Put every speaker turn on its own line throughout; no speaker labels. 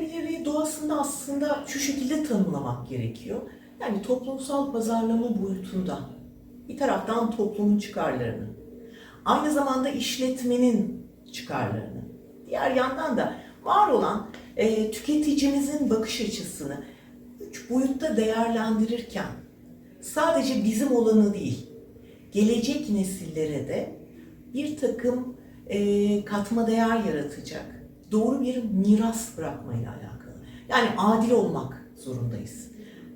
ve doğasında aslında şu şekilde tanımlamak gerekiyor. Yani toplumsal pazarlama boyutunda bir taraftan toplumun çıkarlarını, aynı zamanda işletmenin çıkarlarını, diğer yandan da var olan e, tüketicimizin bakış açısını üç boyutta değerlendirirken sadece bizim olanı değil, gelecek nesillere de bir takım e, katma değer yaratacak doğru bir miras bırakmayla alakalı. Yani adil olmak zorundayız.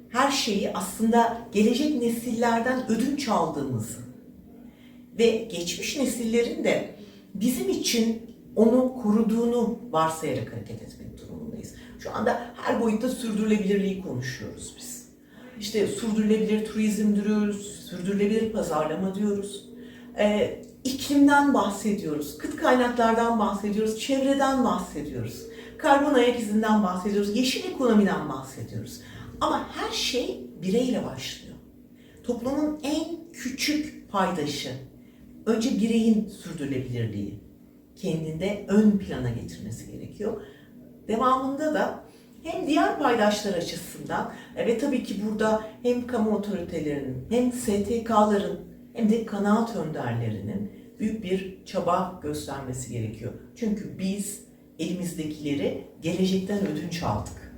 Her şeyi aslında gelecek nesillerden ödünç aldığımızı ve geçmiş nesillerin de bizim için onu koruduğunu varsayarak hareket etmek durumundayız. Şu anda her boyutta sürdürülebilirliği konuşuyoruz biz. İşte sürdürülebilir turizm diyoruz, sürdürülebilir pazarlama diyoruz. Ee, iklimden bahsediyoruz, kıt kaynaklardan bahsediyoruz, çevreden bahsediyoruz. Karbon ayak izinden bahsediyoruz, yeşil ekonomiden bahsediyoruz. Ama her şey bireyle başlıyor. Toplumun en küçük paydaşı önce bireyin sürdürülebilirliği kendinde ön plana getirmesi gerekiyor. Devamında da hem diğer paydaşlar açısından e, ve tabii ki burada hem kamu otoritelerinin hem STK'ların hem de kanaat önderlerinin büyük bir çaba göstermesi gerekiyor. Çünkü biz elimizdekileri gelecekten ödünç aldık.